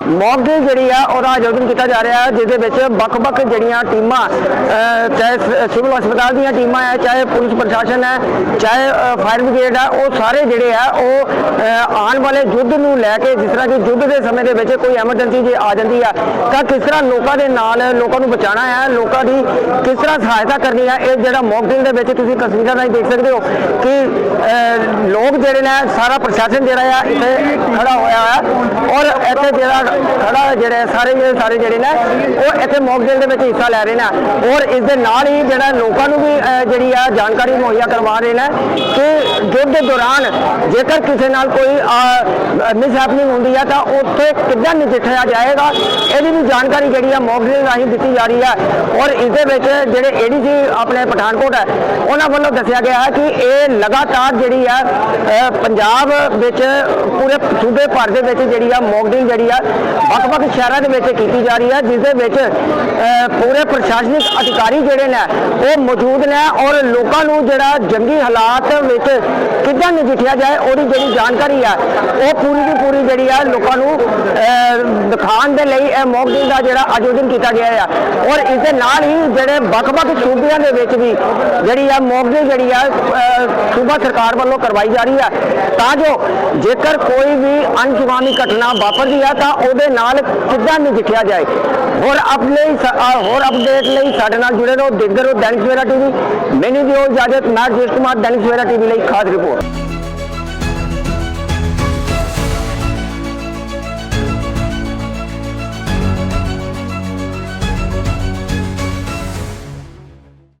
Mock drill ਜਿਹੜੀ ਆ, ਉਹਦਾ ਆਯੋਜਨ ਕੀਤਾ ਜਾ ਰਿਹਾ ਹੈ, ਜਿਹਦੇ ਵਿੱਚ ਵੱਖ-ਵੱਖ ਜਿਹੜੀਆਂ ਟੀਮਾਂ ਚਾਹੇ ਸਿਵਲ ਹਸਪਤਾਲ ਦੀਆਂ ਟੀਮਾਂ ਹੈ, ਚਾਹੇ ਪੁਲਿਸ ਪ੍ਰਸ਼ਾਸਨ ਹੈ, ਚਾਹੇ ਫਾਇਰ ਬ੍ਰਿਗੇਡ ਹੈ, ਉਹ ਸਾਰੇ ਜਿਹੜੇ ਆ, ਉਹ ਆਉਣ ਵਾਲੇ ਯੁੱਧ ਨੂੰ ਲੈ ਕੇ, ਜਿਸ ਤਰ੍ਹਾਂ ਕਿ ਯੁੱਧ ਦੇ ਸਮੇਂ ਦੇ ਵਿੱਚ ਕੋਈ ਐਮਰਜੈਂਸੀ ਜੇ ਆ ਜਾਂਦੀ ਆ, ਤਾਂ ਕਿਸ ਤਰ੍ਹਾਂ ਲੋਕਾਂ ਦੇ ਨਾਲ ਲੋਕਾਂ ਨੂੰ ਬਚਾਉਣਾ ਹੈ, ਲੋਕਾਂ ਦੀ ਕਿਸ ਤਰ੍ਹਾਂ ਸਹਾਇਤਾ ਕਰਨੀ ਹੈ, ਇਹ ਜਿਹੜਾ ਮੌਕ ਡਰਿਲ ਦੇ ਵਿੱਚ ਤੁਸੀਂ ਤਸਵੀਰਾਂ ਰਾਹੀਂ ਦੇਖ ਸਕਦੇ ਹੋ ਕਿ ਲੋਕ ਜਿਹੜੇ ਨੇ, ਸਾਰਾ ਪ੍ਰਸ਼ਾਸਨ ਜਿਹੜਾ ਆ, ਇੱਥੇ ਖੜਾ ਹੋਇਆ ਹੈ ਔਰ ਇੱਥੇ ਜਿਹੜਾ ਖੜਾ ਜਿਹੜੇ ਸਾਰੇ ਜਿਹੜੇ ਸਾਰੇ ਜਿਹੜੇ ਨੇ, ਉਹ ਇੱਥੇ ਮੌਕ ਦੇ ਵਿੱਚ ਹਿੱਸਾ ਲੈ ਰਹੇ ਨੇ। ਔਰ ਇਸ ਦੇ ਨਾਲ ਹੀ ਜਿਹੜਾ ਲੋਕਾਂ ਨੂੰ ਵੀ ਜਿਹੜੀ ਆ ਜਾਣਕਾਰੀ ਮੁਹੱਈਆ ਕਰਵਾ ਰਹੇ ਨੇ ਕਿ ਯੁੱਧ ਦੇ ਦੌਰਾਨ ਜੇਕਰ ਕਿਸੇ ਨਾਲ ਕੋਈ ਮਿਸਹੈਪਨਿੰਗ ਹੁੰਦੀ ਹੈ ਤਾਂ ਉੱਥੇ ਕਿੱਦਾਂ ਨਜਿੱਠਿਆ ਜਾਏਗਾ? ਇਹਦੀ ਵੀ ਜਾਣਕਾਰੀ ਜਿਹੜੀ ਆ ਮੌਕ ਡਰਿਲ ਰਾਹੀਂ ਦਿੱਤੀ ਜਾ ਰਹੀ ਹੈ ਔਰ ਇਸ ਦੇ ਵਿੱਚ ਜਿਹੜੇ ਏਡੀਸੀ ਆਪਣੇ ਪਠਾਨਕੋਟ ਹੈ, ਉਹਨਾਂ ਵੱਲੋਂ ਦੱਸਿਆ ਗਿਆ ਹੈ ਕਿ ਇਹ ਲਗਾਤਾਰ ਜਿਹੜੀ ਆ ਪੰਜਾਬ ਵਿੱਚ ਪੂਰੇ ਸੂਬੇ ਭਰ ਦੇ ਵਿੱਚ ਜਿਹੜੀ ਆ ਮੌਕ ਜਿਹੜੀ ਆ ਵੱਖ-ਵੱਖ ਸ਼ਹਿਰਾਂ ਦੇ ਵਿੱਚ ਕੀਤੀ ਜਾ ਰਹੀ ਹੈ ਜਿਸ ਦੇ ਵਿੱਚ ਅਹ, ਪੂਰੇ ਪ੍ਰਸ਼ਾਸਨਿਕ ਅਧਿਕਾਰੀ ਜਿਹੜੇ ਨੇ ਉਹ ਮੌਜੂਦ ਨੇ ਔਰ ਲੋਕਾਂ ਨੂੰ ਜਿਹੜਾ ਜੰਗੀ ਹਾਲਾਤ ਵਿੱਚ ਕਿੱਦਾਂ ਨਜਿੱਠਿਆ ਜਾਏ ਉਹਦੀ ਜਿਹੜੀ ਜਾਣਕਾਰੀ ਹੈ ਉਹ ਪੂਰੀ ਦੀ ਪੂਰੀ ਜਿਹੜੀ ਆ ਲੋਕਾਂ ਨੂੰ ਦਿਖਾਉਣ ਦੇ ਲਈ ਇਹ ਮੌਕ ਡਰਿਲ ਦਾ ਜਿਹੜਾ ਆਯੋਜਨ ਕੀਤਾ ਗਿਆ ਆ। ਔਰ ਇਸ ਦੇ ਨਾਲ ਹੀ ਜਿਹੜੇ ਵੱਖ-ਵੱਖ ਸੂਬਿਆਂ ਦੇ ਵਿੱਚ ਵੀ ਜਿਹੜੀ ਆ ਮੌਕ ਡਰਿਲ ਜਿਹੜੀ ਆ ਸੂਬਾ ਸਰਕਾਰ ਵੱਲੋਂ ਕਰਵਾਈ ਜਾ ਰਹੀ ਆ। ਤਾਂ ਜੋ ਜੇਕਰ ਕੋਈ ਵੀ ਅਨਸੁਖਾਵੀ ਘਟਨਾ ਵਾਪਰਦੀ ਆ, ਤਾਂ ਉਹਦੇ ਨਾਲ ਕਿੱਦਾਂ ਨਜਿੱਠਿਆ ਜਾਏ। ਹੋਰ ਆਪਣੇ ਹੋਰ ਅਪਡੇਟ ਲਈ ਸਾਡੇ ਨਾਲ ਜੁੜੇ ਰਹੋ। ਦੇਖਦੇ ਰਹੋ ਦੈਨਿਕ ਸਵੇਰਾ ਟੀਵੀ। ਮੈਨੂੰ ਦਿਓ ਇਜਾਜ਼ਤ। ਮੈਂ ਜੇਸ਼ ਕੁਮਾਰ, ਦੈਨਿਕ ਸਵੇਰਾ ਟੀਵੀ ਲਈ ਖਾਸ ਰਿਪੋਰਟ।